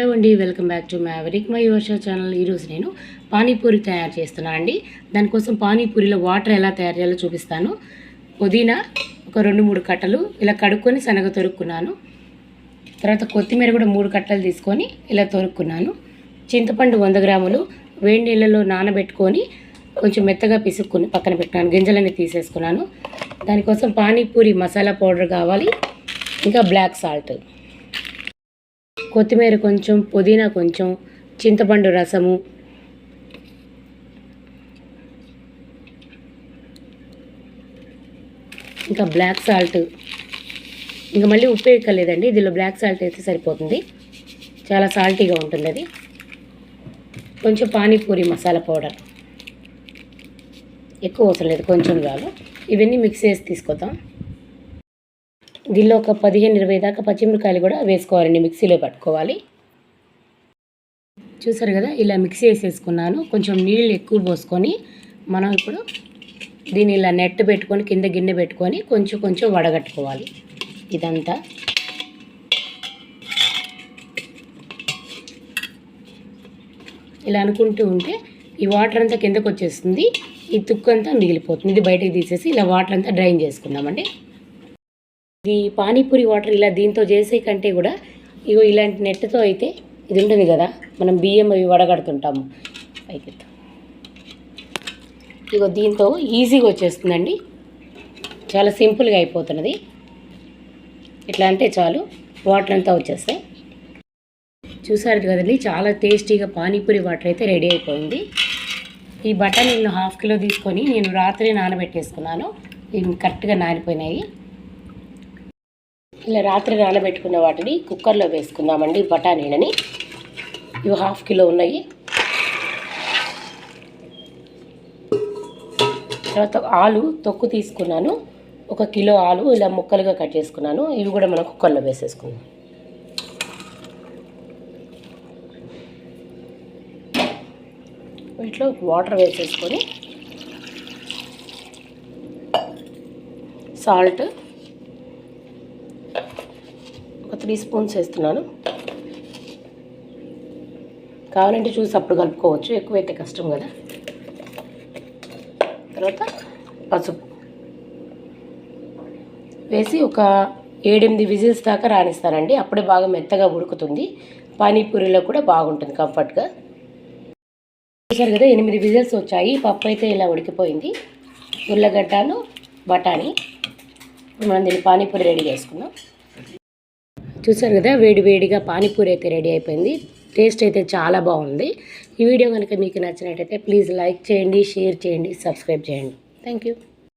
Hello అండి welcome back to Maverick my Varsha channel ఈరోజు నేను పానీపూరి తయారు చేస్తున్నాను అండి. దానికోసం పానీపూరిలో వాటర్ ఎలా తయారు చేయాలో చూపిస్తాను. పుదీనా ఒక రెండు మూడు కట్టలు ఇలా కడుక్కొని శనగ తొరుక్కున్నాను. తర్వాత కొత్తిమీర కూడా మూడు కట్టలు తీసుకొని ఇలా తొరుక్కున్నాను. చింతపండు వంద గ్రాములు వేడి నీళ్ళలో నానబెట్టుకొని కొంచెం మెత్తగా పిసుక్కుని పక్కన పెట్టాను. గింజలన్నీ తీసేసుకున్నాను. దానికోసం పానీపూరి మసాలా పౌడర్ కావాలి. ఇంకా బ్లాక్ సాల్ట్. కొత్తిమీర కొంచెం పుదీనా కొంచెం చింతపండు రసము. ఇంకా బ్లాక్ సాల్ట్. ఇంకా మళ్ళీ ఉప్పు వేయక్కర్లేదండి. దీనిలో బ్లాక్ సాల్ట్ అయితే సరిపోతుంది. చాలా సాల్టీగా ఉంటుంది అది కొంచెం పానీపూరి మసాలా పౌడర్. ఎక్కువ అవసరం లేదు. కొంచెం చాలు. ఇవన్నీ మిక్స్ చేసి తీసుకొద్దాం. దీనిలో ఒక పదిహేను ఇరవై దాకా పచ్చిమిరకాయలు కూడా వేసుకోవాలండి మిక్సీలో పట్టుకోవాలి. చూసారు కదా ఇలా మిక్సీ వేసేసుకున్నాను. కొంచెం నీళ్ళు ఎక్కువ పోసుకొని మనం ఇప్పుడు దీన్ని ఇలా నెట్ పెట్టుకొని కింద గిన్నె పెట్టుకొని కొంచెం కొంచెం వడగట్టుకోవాలి. ఇదంతా. ఇలా అనుకుంటూ ఉంటే ఈ వాటర్ అంతా కిందకు వచ్చేస్తుంది ఈ తుక్కు అంతా మిగిలిపోతుంది. ఇది బయటకు తీసేసి ఇలా వాటర్ అంతా డ్రైన్ చేసుకుందామండి. ఇది పానీపూరి వాటర్ ఇలా దీంతో చేసే కంటే కూడా ఇగో ఇలాంటి నెట్తో అయితే ఇది ఉంటుంది కదా మనం బియ్యం అవి వడగడుతుంటాము. పైకి ఇగో దీంతో ఈజీగా వచ్చేస్తుందండి. చాలా సింపుల్గా అయిపోతున్నది. ఇట్లా అంటే చాలు వాటర్ అంతా వచ్చేస్తాయి. చూసారు కదండి చాలా టేస్టీగా పానీపూరి వాటర్ అయితే రెడీ అయిపోయింది. ఈ బటన్ నేను హాఫ్ కిలో తీసుకొని నేను రాత్రి నానబెట్టేసుకున్నాను. ఇవి కరెక్ట్గా నానిపోయినాయి. ఇలా రాత్రి నానబెట్టుకున్న వాటిని కుక్కర్లో వేసుకుందామండి బఠానీలని ఇవి హాఫ్ కిలో ఉన్నాయి. తర్వాత ఆలు తొక్కు తీసుకున్నాను. ఒక కిలో ఆలు ఇలా ముక్కలుగా కట్ చేసుకున్నాను. ఇవి కూడా మనం కుక్కర్లో వేసేసుకుందాం. వీటిలో వాటర్ వేసేసుకొని సాల్ట్ ఒక త్రీ స్పూన్స్ వేస్తున్నాను. కావాలంటే చూసి అప్పుడు కలుపుకోవచ్చు. ఎక్కువైతే కష్టం కదా. తర్వాత పసుపు. వేసి ఒక ఏడెనిమిది విజిల్స్ దాకా రాణిస్తానండి అప్పుడే బాగా మెత్తగా ఉడుకుతుంది. పానీపూరిలో కూడా బాగుంటుంది కంఫర్ట్గా. చూసారు కదా ఎనిమిది విజిల్స్ వచ్చాయి. పప్పు అయితే ఇలా ఉడికిపోయింది. ఉల్లగడ్డను బఠానీ. మనం దీన్ని పానీపూరి రెడీ చేసుకుందాం. చూసారు కదా వేడి వేడిగా పానీపూరి అయితే రెడీ అయిపోయింది. టేస్ట్ అయితే చాలా బాగుంది. ఈ వీడియో కనుక మీకు నచ్చినట్టయితే ప్లీజ్ లైక్ చేయండి షేర్ చేయండి సబ్స్క్రైబ్ చేయండి. Thank you.